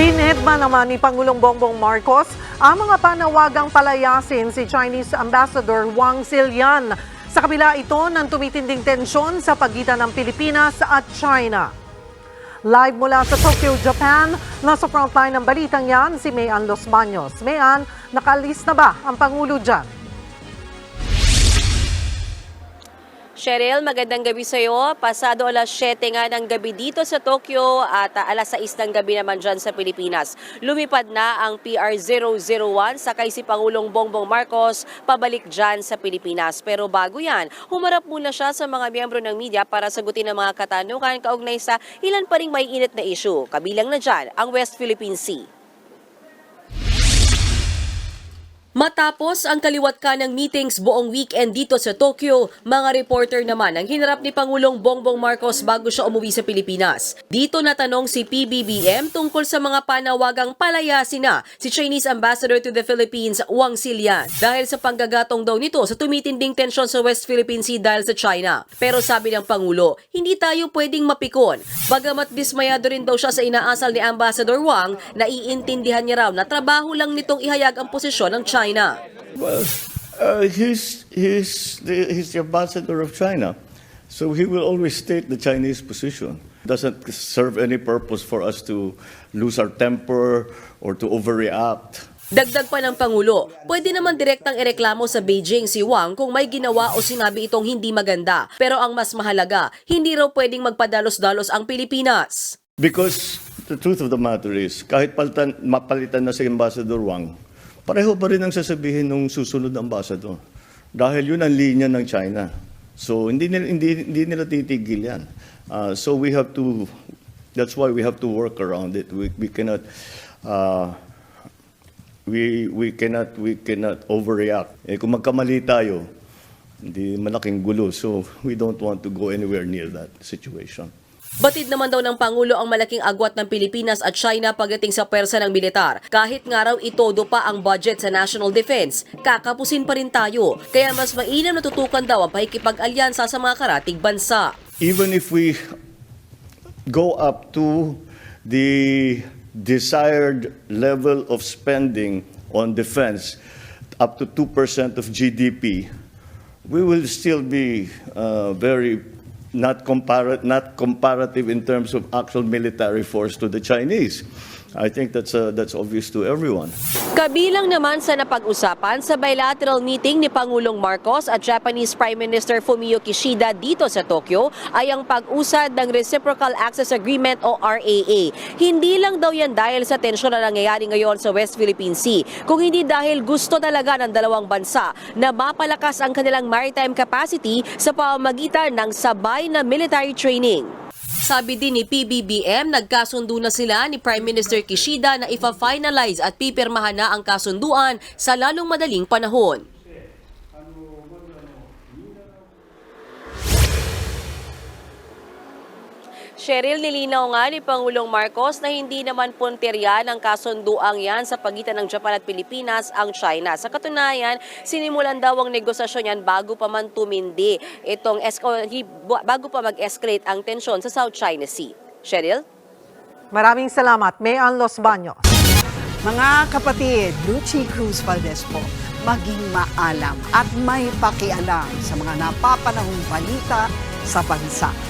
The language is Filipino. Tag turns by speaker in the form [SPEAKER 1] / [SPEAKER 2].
[SPEAKER 1] Dinedma naman ni Pangulong Bongbong Marcos ang mga panawagang palayasin si Chinese Ambassador Wang Zilian. Sa kabila ito ng tumitinding tensyon sa pagitan ng Pilipinas at China. Live mula sa Tokyo, Japan, nasa frontline ng balitang yan si Mayan Los Baños. Mayan, nakalis na ba ang Pangulo dyan?
[SPEAKER 2] Cheryl, magandang gabi sa iyo. Pasado alas 7 nga ng gabi dito sa Tokyo at ah, alas 6 ng gabi naman dyan sa Pilipinas. Lumipad na ang PR001 sakay si Pangulong Bongbong Marcos pabalik dyan sa Pilipinas. Pero bago yan, humarap muna siya sa mga miyembro ng media para sagutin ang mga katanungan kaugnay sa ilan pa ring may init na issue. Kabilang na dyan ang West Philippine Sea. Matapos ang kaliwat ka ng meetings buong weekend dito sa Tokyo, mga reporter naman ang hinarap ni Pangulong Bongbong Marcos bago siya umuwi sa Pilipinas. Dito natanong si PBBM tungkol sa mga panawagang palayasin na si Chinese Ambassador to the Philippines, Wang Xilian, dahil sa panggagatong daw nito sa tumitinding tensyon sa West Philippine Sea dahil sa China. Pero sabi ng Pangulo, hindi tayo pwedeng mapikon. Bagamat dismayado rin daw siya sa inaasal ni Ambassador Wang, naiintindihan niya raw na trabaho lang nitong ihayag ang posisyon ng China.
[SPEAKER 3] Well, uh, he's, he's, the, he's the ambassador of China, so he will always state the Chinese position. Doesn't serve any purpose for us to lose our temper or to overreact.
[SPEAKER 2] Dagdag pa ng Pangulo, pwede naman direktang ireklamo sa Beijing si Wang kung may ginawa o sinabi itong hindi maganda. Pero ang mas mahalaga, hindi raw pwedeng magpadalos-dalos ang Pilipinas.
[SPEAKER 3] Because the truth of the matter is, kahit palitan, mapalitan na si Ambassador Wang, pareho pa rin ang sasabihin ng susunod na ambassador. Dahil yun ang linya ng China. So hindi nila, hindi, hindi nila titigil yan. Uh, so we have to, that's why we have to work around it. We, we cannot, uh, we, we cannot, we cannot overreact. Eh, kung magkamali tayo, hindi malaking gulo. So we don't want to go anywhere near that situation.
[SPEAKER 2] Batid naman daw ng Pangulo ang malaking agwat ng Pilipinas at China pagdating sa pwersa ng militar. Kahit nga raw itodo pa ang budget sa national defense, kakapusin pa rin tayo. Kaya mas mainam na tutukan daw ang pakikipag-alyansa sa mga karatig bansa.
[SPEAKER 3] even if we go up to the desired level of spending on defense, up to 2% of GDP, we will still be uh, very not, compar- not comparative in terms of actual military force to the Chinese. I think that's, uh, that's obvious to everyone.
[SPEAKER 2] Kabilang naman sa napag-usapan sa bilateral meeting ni Pangulong Marcos at Japanese Prime Minister Fumio Kishida dito sa Tokyo ay ang pag-usad ng Reciprocal Access Agreement o RAA. Hindi lang daw yan dahil sa tensyon na nangyayari ngayon sa West Philippine Sea, kung hindi dahil gusto talaga ng dalawang bansa na mapalakas ang kanilang maritime capacity sa pamamagitan ng sabay na military training. Sabi din ni PBBM, nagkasundo na sila ni Prime Minister Kishida na ifa-finalize at pipirmahan na ang kasunduan sa lalong madaling panahon. Cheryl, nilinaw nga ni Pangulong Marcos na hindi naman punterya ng kasunduang yan sa pagitan ng Japan at Pilipinas ang China. Sa katunayan, sinimulan daw ang negosasyon yan bago pa man tumindi itong bago pa mag-escalate ang tensyon sa South China Sea. Cheryl?
[SPEAKER 1] Maraming salamat, Mayan Los Baños.
[SPEAKER 4] Mga kapatid, Lucy Cruz Valdez po, maging maalam at may pakialam sa mga napapanahong balita sa bansa.